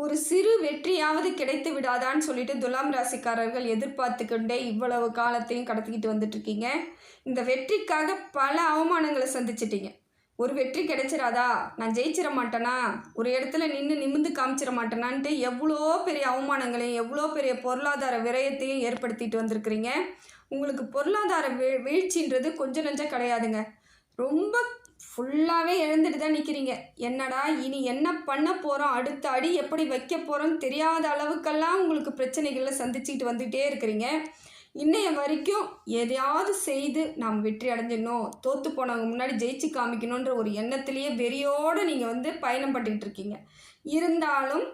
ஒரு சிறு வெற்றியாவது கிடைத்து விடாதான்னு சொல்லிட்டு துலாம் ராசிக்காரர்கள் எதிர்பார்த்து கொண்டே இவ்வளவு காலத்தையும் கடத்திக்கிட்டு வந்துட்டு இருக்கீங்க இந்த வெற்றிக்காக பல அவமானங்களை சந்திச்சிட்டீங்க. ஒரு வெற்றி கிடைச்சிராதா? நான் ஜெயிச்சிட மாட்டேனா? ஒரு இடத்துல நின்று நிமிந்து காமிச்சிட மாட்டேனான்ட்டு எவ்வளோ பெரிய அவமானங்களையும் எவ்வளோ பெரிய பொருளாதார விரயத்தையும் ஏற்படுத்திட்டு வந்திருக்கிறீங்க. உங்களுக்கு பொருளாதார வீ வீழ்ச்சின்றது கொஞ்சம் நஞ்சம் கிடையாதுங்க. ரொம்ப ஃபுல்லாகவே எழுந்துட்டு தான் நிற்கிறீங்க என்னடா இனி என்ன பண்ண போகிறோம் அடுத்த அடி எப்படி வைக்க போகிறோம்னு தெரியாத அளவுக்கெல்லாம் உங்களுக்கு பிரச்சனைகளை சந்திச்சுக்கிட்டு வந்துகிட்டே இருக்கிறீங்க. இன்னைய வரைக்கும் எதையாவது செய்து நாம் வெற்றி அடைஞ்சிடணும். தோற்று போனவங்க முன்னாடி ஜெயிச்சு காமிக்கணுன்ற ஒரு எண்ணத்திலேயே வெறியோடு நீங்கள் வந்து பயணம் பண்ணிக்கிட்டு இருக்கீங்க. இருந்தாலும்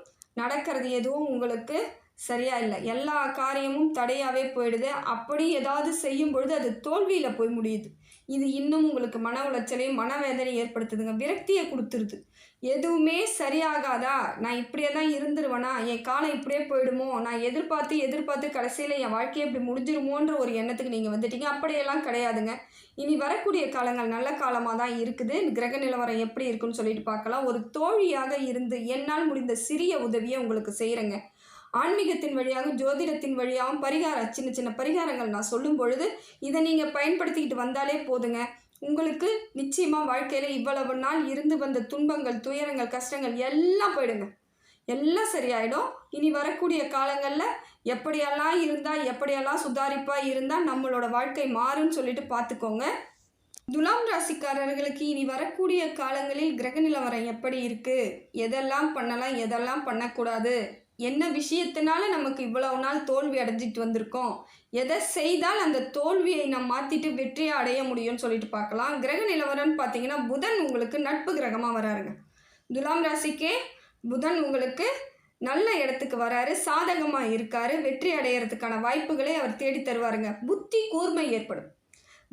நடக்கிறது எதுவும் உங்களுக்கு சரியாக இல்லை. எல்லா காரியமும் தடையாகவே போயிடுது. அப்படி ஏதாவது செய்யும் பொழுது அது தோல்வியில் போய் முடியுது. இது இன்னும் உங்களுக்கு மன உளைச்சலையும் மனவேதனையும் ஏற்படுத்துதுங்க. விரக்தியை கொடுத்துருது. எதுவுமே சரியாகாதா? நான் இப்படியே தான் இருந்துருவேனா? என் காலம் இப்படியே போயிடுமோ? நான் எதிர்பார்த்து எதிர்பார்த்து கடைசியில் என் வாழ்க்கையை இப்படி முடிஞ்சிருமோன்ற ஒரு எண்ணத்துக்கு நீங்கள் வந்துட்டீங்க. அப்படியெல்லாம் கிடையாதுங்க. இனி வரக்கூடிய காலங்கள் நல்ல காலமாக தான் இருக்குது. கிரக நிலவரம் எப்படி இருக்குன்னு சொல்லிட்டு பார்க்கலாம். ஒரு தோழியாக இருந்து என்னால் முடிந்த சிறிய உதவியை உங்களுக்கு செய்கிறேங்க ஆன்மீகத்தின் வழியாகவும் ஜோதிடத்தின் வழியாகவும் பரிகாரம் சின்ன சின்ன பரிகாரங்கள் நான் சொல்லும் பொழுது இதை நீங்கள் பயன்படுத்திக்கிட்டு வந்தாலே போதுங்க. உங்களுக்கு நிச்சயமாக வாழ்க்கையில் இவ்வளவு நாள் இருந்து வந்த துன்பங்கள் துயரங்கள் கஷ்டங்கள் எல்லாம் போயிடுங்க. எல்லாம் சரியாயிடும். இனி வரக்கூடிய காலங்களில் எப்படியெல்லாம் இருந்தால் எப்படியெல்லாம் சுதாரிப்பாக இருந்தால் நம்மளோட வாழ்க்கை மாறும்னு சொல்லிட்டு பார்த்துக்கோங்க. துலாம் ராசிக்காரர்களுக்கு இனி வரக்கூடிய காலங்களில் கிரக நிலவரம் எப்படி இருக்குது எதெல்லாம் பண்ணலாம் எதெல்லாம் பண்ணக்கூடாது? என்ன விஷயத்தினால நமக்கு இவ்வளவு நாள் தோல்வி அடைஞ்சிட்டு வந்திருக்கோம்? எதை செய்தால் அந்த தோல்வியை நம்ம மாற்றிட்டு வெற்றியை அடைய முடியும்னு சொல்லிட்டு பார்க்கலாம். கிரக நிலவரம்னு பார்த்தீங்கன்னா புதன் உங்களுக்கு நட்பு கிரகமாக வராருங்க. துலாம் ராசிக்கே புதன் உங்களுக்கு நல்ல இடத்துக்கு வராரு சாதகமாக இருக்காரு வெற்றி அடையிறதுக்கான வாய்ப்புகளை அவர் தேடி தருவாருங்க புத்தி கூர்மை ஏற்படும்.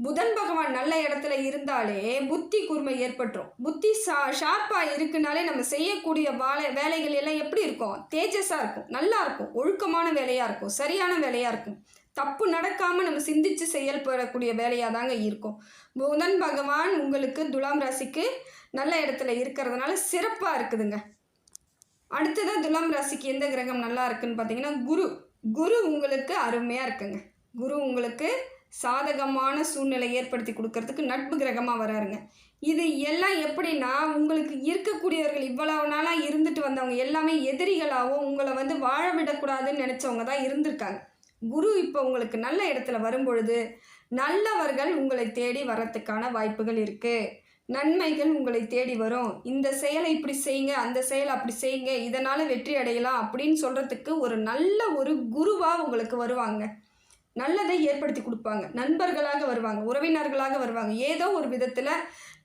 புதன் பகவான் நல்ல இடத்துல இருந்தாலே புத்தி கூர்மை ஏற்பட்டுரும். புத்தி ஷா ஷார்ப்பாக இருக்குனாலே நம்ம செய்யக்கூடிய வாழை வேலைகள் எல்லாம் எப்படி இருக்கும்? தேஜஸாக இருக்கும். நல்லா இருக்கும். ஒழுக்கமான வேலையாக இருக்கும். சரியான வேலையாக இருக்கும். தப்பு நடக்காமல் நம்ம சிந்தித்து செயல்படக்கூடிய வேலையாக தாங்க இருக்கும். புதன் பகவான் உங்களுக்கு துலாம் ராசிக்கு நல்ல இடத்துல இருக்கிறதுனால சிறப்பாக இருக்குதுங்க. அடுத்ததாக துலாம் ராசிக்கு எந்த கிரகம் நல்லா இருக்குன்னு பார்த்தீங்கன்னா குரு. குரு உங்களுக்கு அருமையாக இருக்குங்க. குரு உங்களுக்கு சாதகமான சூழ்நிலை ஏற்படுத்தி கொடுக்கறதுக்கு நட்பு கிரகமாக வராருங்க. இது எல்லாம் எப்படின்னா உங்களுக்கு இருக்கக்கூடியவர்கள் இவ்வளவு நாளாக இருந்துட்டு வந்தவங்க எல்லாமே எதிரிகளாகவும் உங்களை வந்து வாழ விடக்கூடாதுன்னு நினச்சவங்க தான் இருந்திருக்காங்க. குரு இப்போ உங்களுக்கு நல்ல இடத்துல வரும்பொழுது நல்லவர்கள் உங்களை தேடி வரத்துக்கான வாய்ப்புகள் இருக்குது நன்மைகள் உங்களை தேடி வரும். இந்த செயலை இப்படி செய்யுங்க அந்த செயலை அப்படி செய்யுங்க இதனால் வெற்றி அடையலாம் அப்படின்னு சொல்கிறதுக்கு ஒரு நல்ல ஒரு குருவாக உங்களுக்கு வருவாங்க. நல்லதை ஏற்படுத்தி கொடுப்பாங்க. நண்பர்களாக வருவாங்க உறவினர்களாக வருவாங்க. ஏதோ ஒரு விதத்தில்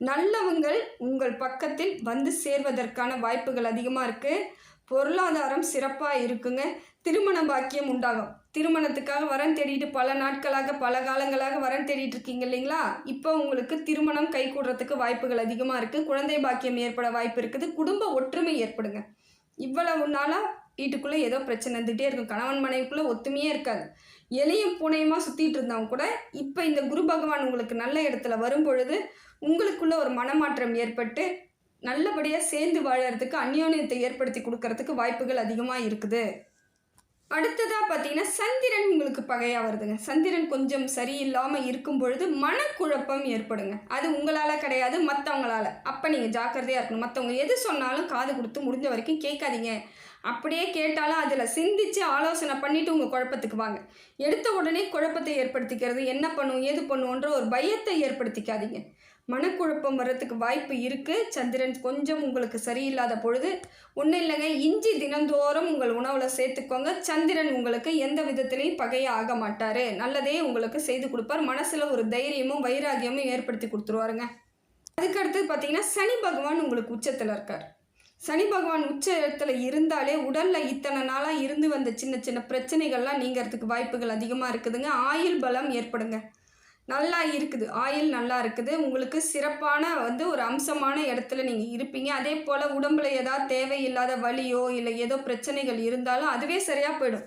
நல்லவங்கள் உங்கள் பக்கத்தில் வந்து சேர்வதற்கான வாய்ப்புகள் அதிகமாக இருக்குது பொருளாதாரம் சிறப்பாக இருக்குங்க. திருமண பாக்கியம் உண்டாகும். திருமணத்துக்காக வரன் தேடிட்டு பல நாட்களாக பல காலங்களாக வரன் தேடிட்டு இருக்கீங்க இல்லைங்களா? இப்போ உங்களுக்கு திருமணம் கை கூடுறதுக்கு வாய்ப்புகள் அதிகமாக இருக்குது குழந்தை பாக்கியம் ஏற்பட வாய்ப்பு இருக்குது. குடும்ப ஒற்றுமை ஏற்படுங்க. இவ்வளவு நாளாக வீட்டுக்குள்ளே ஏதோ பிரச்சனை இருந்துகிட்டே இருக்கும். கணவன் மனைவிக்குள்ளே ஒத்துமையே இருக்காது. எலியும் பூனையுமா சுற்றிட்டு இருந்தவங்க கூட இப்போ இந்த குரு பகவான் உங்களுக்கு நல்ல இடத்துல வரும் பொழுது உங்களுக்குள்ள ஒரு மனமாற்றம் ஏற்பட்டு நல்லபடியாக சேர்ந்து வாழறதுக்கு அந்யோன்யத்தை ஏற்படுத்தி கொடுக்கறதுக்கு வாய்ப்புகள் அதிகமாக இருக்குது. அடுத்ததாக பார்த்தீங்கன்னா சந்திரன் உங்களுக்கு பகையாக வருதுங்க. சந்திரன் கொஞ்சம் சரியில்லாமல் இருக்கும் பொழுது மனக்குழப்பம் ஏற்படுங்க. அது உங்களால் கிடையாது மற்றவங்களால அப்போ நீங்கள் ஜாக்கிரதையாக இருக்கணும். மற்றவங்க எது சொன்னாலும் காது கொடுத்து முடிஞ்ச வரைக்கும் கேட்காதீங்க. அப்படியே கேட்டாலும் அதில் சிந்திச்சு ஆலோசனை பண்ணிவிட்டு உங்கள் குழப்பத்துக்கு வாங்க. எடுத்த உடனே குழப்பத்தை ஏற்படுத்திக்கிறது என்ன பண்ணும் ஏது பண்ணுவோன்ற ஒரு பயத்தை ஏற்படுத்திக்காதீங்க. மனக்குழப்பம் வர்றதுக்கு வாய்ப்பு இருக்குது சந்திரன் கொஞ்சம் உங்களுக்கு சரியில்லாத பொழுது ஒன்றும் இல்லைங்க இஞ்சி தினந்தோறும் உங்கள் உணவில் சேர்த்துக்கோங்க. சந்திரன் உங்களுக்கு எந்த விதத்துலேயும் பகையாக ஆக மாட்டார். நல்லதே உங்களுக்கு செய்து கொடுப்பார். மனசில் ஒரு தைரியமும் வைராகியமும் ஏற்படுத்தி கொடுத்துருவாருங்க. அதுக்கடுத்து பார்த்தீங்கன்னா சனி பகவான் உங்களுக்கு உச்சத்தில் இருக்கார். சனி பகவான் உச்ச இடத்துல இருந்தாலே உடலில் இத்தனை நாளாக இருந்து வந்த சின்ன சின்ன பிரச்சனைகள்லாம் நீங்கிறதுக்கு வாய்ப்புகள் அதிகமாக இருக்குதுங்க. ஆயுள் பலம் ஏற்படுங்க. நல்லா இருக்குது. ஆயில் நல்லா இருக்குது. உங்களுக்கு சிறப்பான வந்து ஒரு அம்சமான இடத்துல நீங்கள் இருப்பீங்க. அதே போல் உடம்புல ஏதாவது தேவையில்லாத வலியோ இல்லை ஏதோ பிரச்சனைகள் இருந்தாலும் அதுவே சரியாக போயிடும்.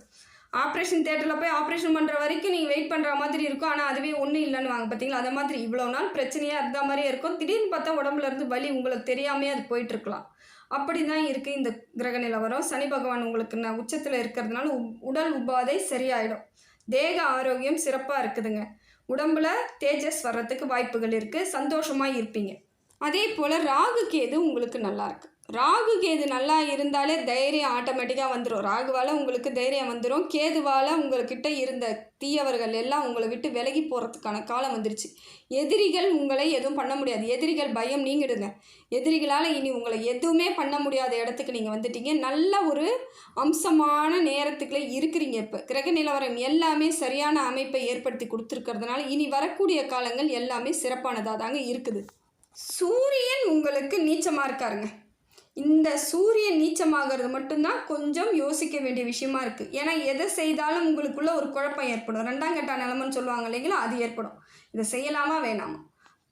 ஆப்ரேஷன் தேட்டரில் போய் ஆப்ரேஷன் பண்ணுற வரைக்கும் நீங்கள் வெயிட் பண்ணுற மாதிரி இருக்கும். ஆனால் அதுவே ஒன்றும் இல்லைன்னு வாங்க பார்த்தீங்களா அதை மாதிரி இவ்வளோ நாள் பிரச்சனையாக இருந்த மாதிரியே இருக்கும். திடீர்னு பார்த்தா உடம்புல இருந்து வலி உங்களுக்கு தெரியாமே அது போயிட்டுருக்கலாம் அப்படி தான் இருக்குது இந்த கிரக நிலவரம் சனி பகவான் உங்களுக்கு ந உச்சத்தில் இருக்கிறதுனால உ- உடல் உபாதை சரியாயிடும். தேக ஆரோக்கியம் சிறப்பாக இருக்குதுங்க. உடம்புல தேஜஸ் வர்றதுக்கு வாய்ப்புகள் இருக்குது சந்தோஷமாக இருப்பீங்க. அதே போல் ராகு கேது உங்களுக்கு நல்லாயிருக்கு ராகு கேது நல்லா இருந்தாலே தைரியம் ஆட்டோமேட்டிக்காக வந்துடும் ராகுவால் உங்களுக்கு தைரியம் வந்துடும் கேதுவால் உங்கள்கிட்ட இருந்த தீயவர்கள் எல்லாம் உங்களை விட்டு விலகி போகிறதுக்கான காலம் வந்துருச்சு. எதிரிகள் உங்களை எதுவும் பண்ண முடியாது. எதிரிகள் பயம் நீங்கிடுங்க. எதிரிகளால் இனி உங்களை எதுவுமே பண்ண முடியாத இடத்துக்கு நீங்கள் வந்துட்டீங்க. நல்ல ஒரு அம்சமான நேரத்துக்குள்ளே இருக்கிறீங்க இப்போ. கிரக நிலவரம் எல்லாமே சரியான அமைப்பை ஏற்படுத்தி கொடுத்துருக்கறதுனால இனி வரக்கூடிய காலங்கள் எல்லாமே சிறப்பானதாக தாங்க இருக்குது. சூரியன் உங்களுக்கு நீச்சமாக இருக்காருங்க. இந்த சூரியன் நீச்சமாகிறது மட்டும்தான் கொஞ்சம் யோசிக்க வேண்டிய விஷயமா இருக்குது ஏன்னா எதை செய்தாலும் உங்களுக்குள்ள ஒரு குழப்பம் ஏற்படும். ரெண்டாம் கட்ட நிலமன்னு சொல்லுவாங்க இல்லைங்களா? அது ஏற்படும். இதை செய்யலாமா வேணாமா?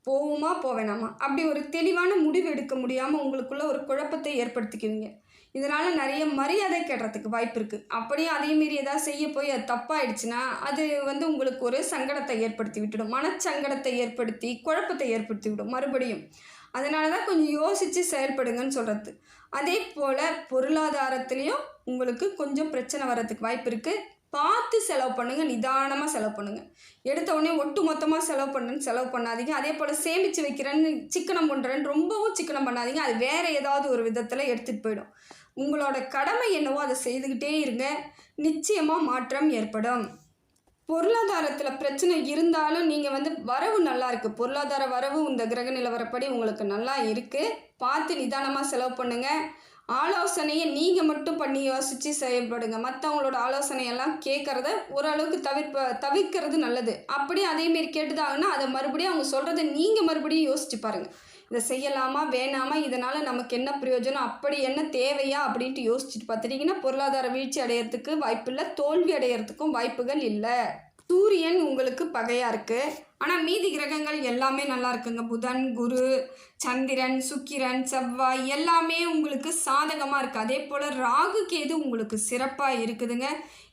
போகுமா போக வேணாமா? அப்படி ஒரு தெளிவான முடிவு எடுக்க முடியாமல் உங்களுக்குள்ள ஒரு குழப்பத்தை ஏற்படுத்திக்குவீங்க. இதனால் நிறைய மரியாதை கெடுறதுக்கு வாய்ப்பு இருக்குது அப்படியே அதே மீறி ஏதாவது செய்ய போய் அது தப்பாயிடுச்சுன்னா அது வந்து உங்களுக்கு ஒரு சங்கடத்தை ஏற்படுத்தி விட்டுடும். மனச்சங்கடத்தை ஏற்படுத்தி குழப்பத்தை ஏற்படுத்தி விடும். மறுபடியும் அதனால தான் கொஞ்சம் யோசித்து செயல்படுங்கன்னு சொல்கிறது அதே போல் பொருளாதாரத்துலேயும் உங்களுக்கு கொஞ்சம் பிரச்சனை வர்றதுக்கு வாய்ப்பு இருக்குது பார்த்து செலவு பண்ணுங்கள் நிதானமாக செலவு பண்ணுங்கள் எடுத்த உடனே ஒட்டு மொத்தமாக செலவு பண்ணுன்னு செலவு பண்ணாதீங்க. அதே போல் சேமித்து வைக்கிறேன்னு சிக்கனம் பண்ணுறேன்னு ரொம்பவும் சிக்கனம் பண்ணாதீங்க. அது வேறு ஏதாவது ஒரு விதத்தில் எடுத்துகிட்டு போயிடும். உங்களோட கடமை என்னவோ அதை செய்துக்கிட்டே இருங்க. நிச்சயமாக மாற்றம் ஏற்படும். பொருளாதாரத்தில் பிரச்சனை இருந்தாலும் நீங்கள் வந்து வரவு நல்லா இருக்குது பொருளாதார வரவு இந்த கிரக நிலவரப்படி உங்களுக்கு நல்லா இருக்குது பார்த்து நிதானமாக செலவு பண்ணுங்கள் ஆலோசனையை நீங்கள் மட்டும் பண்ணி யோசித்து செயல்படுங்க. மற்றவங்களோட ஆலோசனையெல்லாம் கேட்குறத ஓரளவுக்கு தவிர்ப்ப தவிர்க்கிறது நல்லது. அப்படியே அதேமாரி கேட்டுதாங்கன்னா அதை மறுபடியும் அவங்க சொல்கிறத நீங்கள் மறுபடியும் யோசிச்சு பாருங்கள் இதை செய்யலாமா வேணாமா இதனால் நமக்கு என்ன பிரயோஜனம் அப்படி என்ன தேவையா அப்படின்ட்டு யோசிச்சுட்டு பார்த்துட்டிங்கன்னா பொருளாதார வீழ்ச்சி அடையிறதுக்கு வாய்ப்பில்லை தோல்வி அடையிறதுக்கும் வாய்ப்புகள் இல்லை. சூரியன் உங்களுக்கு பகையாக இருக்குது ஆனால் மீதி கிரகங்கள் எல்லாமே நல்லா இருக்குங்க. புதன் குரு சந்திரன் சுக்கிரன் செவ்வாய் எல்லாமே உங்களுக்கு சாதகமாக இருக்குது அதே போல் ராகு கேது உங்களுக்கு சிறப்பாக இருக்குதுங்க.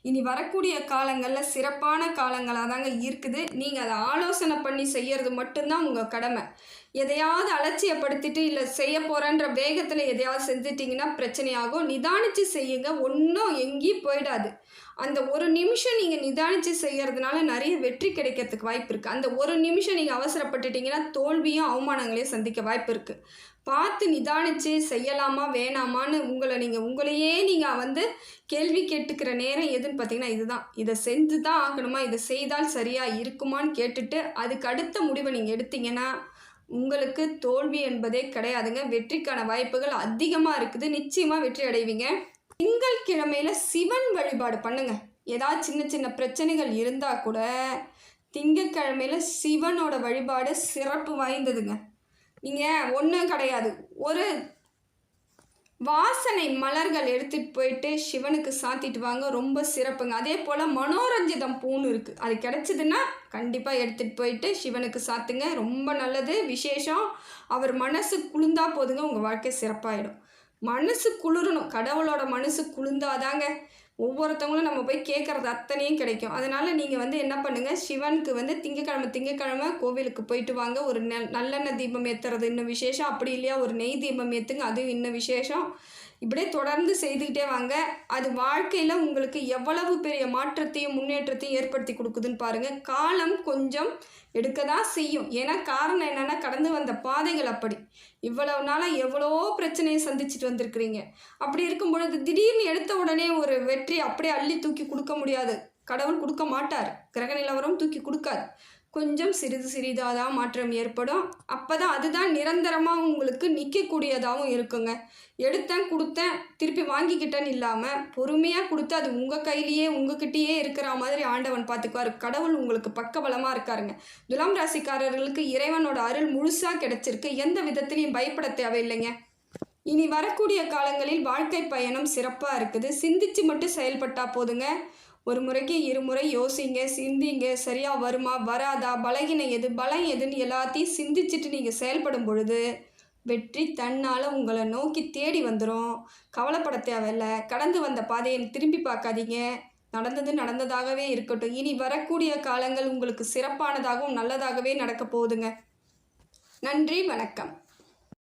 இனி வரக்கூடிய காலங்களில் சிறப்பான காலங்களாக தாங்க இருக்குது. நீங்கள் அதை ஆலோசனை பண்ணி செய்யறது மட்டும்தான் உங்கள் கடமை. எதையாவது அலட்சியப்படுத்திட்டு இல்லை செய்ய போகிறேன்ற வேகத்தில் எதையாவது செஞ்சிட்டிங்கன்னா பிரச்சனையாகும். நிதானித்து செய்யுங்க. ஒன்றும் எங்கேயும் போயிடாது. அந்த ஒரு நிமிஷம் நீங்கள் நிதானித்து செய்கிறதுனால நிறைய வெற்றி கிடைக்கிறதுக்கு வாய்ப்பு இருக்குது அந்த ஒரு நிமிஷம் நீங்கள் அவசரப்பட்டுட்டீங்கன்னா தோல்வியும் அவமானங்களையும் சந்திக்க வாய்ப்பு இருக்குது பார்த்து நிதானித்து செய்யலாமா வேணாமான்னு உங்களை நீங்கள் உங்களையே நீங்கள் வந்து கேள்வி கேட்டுக்கிற நேரம் எதுன்னு பார்த்தீங்கன்னா இதுதான். இதை செஞ்சு தான் ஆகணுமா? இதை செய்தால் சரியாக இருக்குமான்னு கேட்டுட்டு அதுக்கு அடுத்த முடிவை நீங்கள் எடுத்தீங்கன்னா உங்களுக்கு தோல்வி என்பதே கிடையாதுங்க. வெற்றிக்கான வாய்ப்புகள் அதிகமாக இருக்குது. நிச்சயமாக வெற்றி அடைவீங்க. திங்கள் கிழமையில சிவன் வழிபாடு பண்ணுங்க. ஏதாவது சின்ன சின்ன பிரச்சனைகள் இருந்தால் கூட திங்கட்கிழமையில சிவனோட வழிபாடு சிறப்பு வாய்ந்ததுங்க. நீங்கள் ஒன்றும் கிடையாது. ஒரு வாசனை மலர்கள் எடுத்துகிட்டு போயிட்டு சிவனுக்கு சாத்திட்டு வாங்க. ரொம்ப சிறப்புங்க. அதே போல் மனோரஞ்சிதம் பூன்னு இருக்குது அது கிடச்சிதுன்னா கண்டிப்பாக எடுத்துகிட்டு போயிட்டு சிவனுக்கு சாத்துங்க. ரொம்ப நல்லது. விசேஷம். அவர் மனசு குளிர்ந்தா போதுங்க. உங்கள் வாழ்க்கை சிறப்பாயிடும். மனசு குளிரணும். கடவுளோட மனசு குளிர்ந்தாதாங்க ஒவ்வொருத்தவங்களும் நம்ம போய் கேட்குறது அத்தனையும் கிடைக்கும். அதனால் நீங்கள் வந்து என்ன பண்ணுங்கள் சிவனுக்கு வந்து திங்கக்கிழமை திங்கக்கிழமை கோவிலுக்கு போயிட்டு வாங்க. ஒரு நெ நல்லெண்ணெய் தீபம் ஏற்றுறது இன்னும் விசேஷம். அப்படி இல்லையா? ஒரு நெய் தீபம் ஏற்றுங்க அதுவும் இன்னும் விசேஷம். இப்படியே தொடர்ந்து செய்துக்கிட்டே வாங்க. அது வாழ்க்கையில் உங்களுக்கு எவ்வளவு பெரிய மாற்றத்தையும் முன்னேற்றத்தையும் ஏற்படுத்தி கொடுக்குதுன்னு பாருங்கள் காலம் கொஞ்சம் எடுக்க தான் செய்யும். ஏன்னா காரணம் என்னென்னா கடந்து வந்த பாதைகள் அப்படி. இவ்வளவு நாளாக எவ்வளோ பிரச்சனையை சந்திச்சுட்டு வந்திருக்கிறீங்க. அப்படி இருக்கும் பொழுது திடீர்னு எடுத்த உடனே ஒரு வெற்றி அப்படியே அள்ளி தூக்கி கொடுக்க முடியாது. கடவுள் கொடுக்க மாட்டார். கிரக நிலவரம் தூக்கி கொடுக்காது. கொஞ்சம் சிறிது சிறிதாக தான் மாற்றம் ஏற்படும். அப்போ தான் அதுதான் நிரந்தரமாக உங்களுக்கு நிற்கக்கூடியதாகவும் இருக்குங்க. எடுத்தேன் கொடுத்தேன் திருப்பி வாங்கிக்கிட்டேன்னு இல்லாமல் பொறுமையாக கொடுத்து அது உங்கள் கையிலேயே உங்ககிட்டயே இருக்கிற மாதிரி ஆண்டவன் பார்த்துக்குவார் கடவுள் உங்களுக்கு பக்கபலமாக இருக்காருங்க. துலாம் ராசிக்காரர்களுக்கு இறைவனோட அருள் முழுசாக கிடைச்சிருக்கு. எந்த விதத்திலையும் பயப்பட தேவையில்லைங்க. இனி வரக்கூடிய காலங்களில் வாழ்க்கை பயணம் சிறப்பாக இருக்குது. சிந்திச்சு மட்டும் செயல்பட்டா போதுங்க. ஒரு முறைக்கு இருமுறை யோசிங்க சிந்திங்க. சரியா வருமா வராதா? பலகின எது? பலம் எதுன்னு எல்லாத்தையும் சிந்திச்சுட்டு நீங்கள் செயல்படும் பொழுது வெற்றி தன்னால் உங்களை நோக்கி தேடி வந்துடும் கவலைப்பட தேவையில்லை. கடந்து வந்த பாதையை திரும்பி பார்க்காதீங்க. நடந்தது நடந்ததாகவே இருக்கட்டும். இனி வரக்கூடிய காலங்கள் உங்களுக்கு சிறப்பானதாகவும் நல்லதாகவே நடக்க போகுதுங்க. நன்றி வணக்கம்.